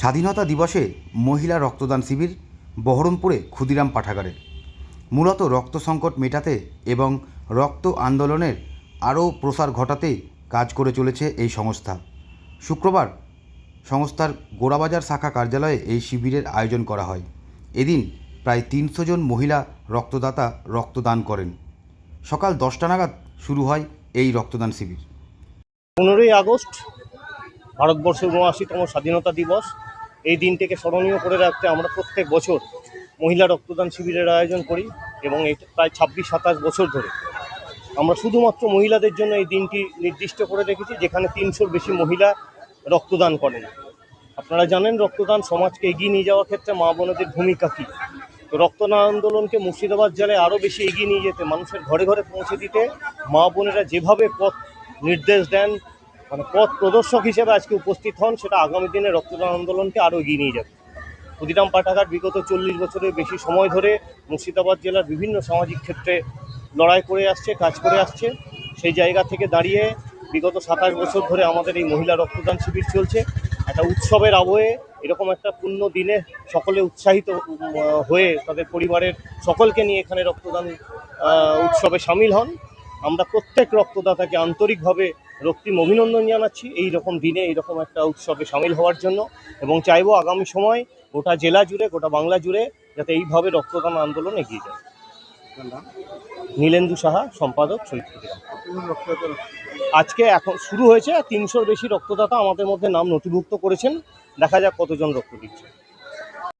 স্বাধীনতা দিবসে মহিলা রক্তদান শিবির বহরমপুরে ক্ষুদিরাম পাঠাগারে। মূলত রক্ত সংকট মেটাতে এবং রক্ত আন্দোলনের আরও প্রসার ঘটাতে কাজ করে চলেছে এই সংস্থা। শুক্রবার সংস্থার গোড়াবাজার শাখা কার্যালয়ে এই শিবিরের আয়োজন করা হয়। এদিন প্রায় তিনশো জন মহিলা রক্তদাতা রক্তদান করেন। সকাল দশটা নাগাদ শুরু হয় এই রক্তদান শিবির। পনেরোই আগস্ট ভারতবর্ষের উনআশিতম স্বাধীনতা দিবস। এই দিনটিকে স্মরণীয় করে রাখতে আমরা প্রত্যেক বছর মহিলা রক্তদান শিবিরের আয়োজন করি এবং এই প্রায় ছাব্বিশ, সাতাশ বছর ধরে। আমরা শুধুমাত্র মহিলাদের জন্য এই দিনটি নির্দিষ্ট করে রেখেছি, যেখানে তিনশোর বেশি মহিলা রক্তদান করেন। আপনারা জানেন, রক্তদান সমাজকে এগিয়ে নিয়ে যাওয়ার ক্ষেত্রে মা বোনদের ভূমিকা কী? তো রক্তদান আন্দোলনকে মুর্শিদাবাদ জেলায় আরও বেশি এগিয়ে নিয়ে যেতে, মানুষের ঘরে ঘরে পৌঁছে দিতে মা বোনেরা যেভাবে পথ নির্দেশ দেন মানে পথ প্রদর্শক হিসেবে আজকে উপস্থিত হন, সেটা আগামী দিনে রক্তদান আন্দোলনকে আরও এগিয়ে নিয়ে যাবে। ক্ষুদিরাম পাঠাগার বিগত চল্লিশ বছরের বেশি সময় ধরে মুর্শিদাবাদ জেলার বিভিন্ন সামাজিক ক্ষেত্রে লড়াই করে আসছে, কাজ করে আসছে। সেই জায়গা থেকে দাঁড়িয়ে বিগত সাতাশ বছর ধরে আমাদের এই মহিলা রক্তদান শিবির চলছে। একটা উৎসবের আবহে এরকম একটা পূর্ণ দিনে সকলে উৎসাহিত হয়ে তাদের পরিবারের সকলকে নিয়ে এখানে রক্তদান উৎসবে সামিল হন। আমরা প্রত্যেক রক্তদাতাকে আন্তরিকভাবে রক্তিম অভিনন্দন জানাচ্ছি। এই রকম দিনে এইরকম একটা উৎসবে সামিল হওয়ার জন্য এবং চাইব আগামী সময় গোটা জেলা জুড়ে গোটা বাংলা জুড়ে যাতে এইভাবে রক্তদান আন্দোলন এগিয়ে যায়। নীলেন্দু সাহা সম্পাদক শহীদ আজকে এখন শুরু হয়েছে তিনশোর বেশি রক্তদাতা আমাদের মধ্যে নাম নথিভুক্ত করেছেন। দেখা যাক কতজন রক্ত দিচ্ছে।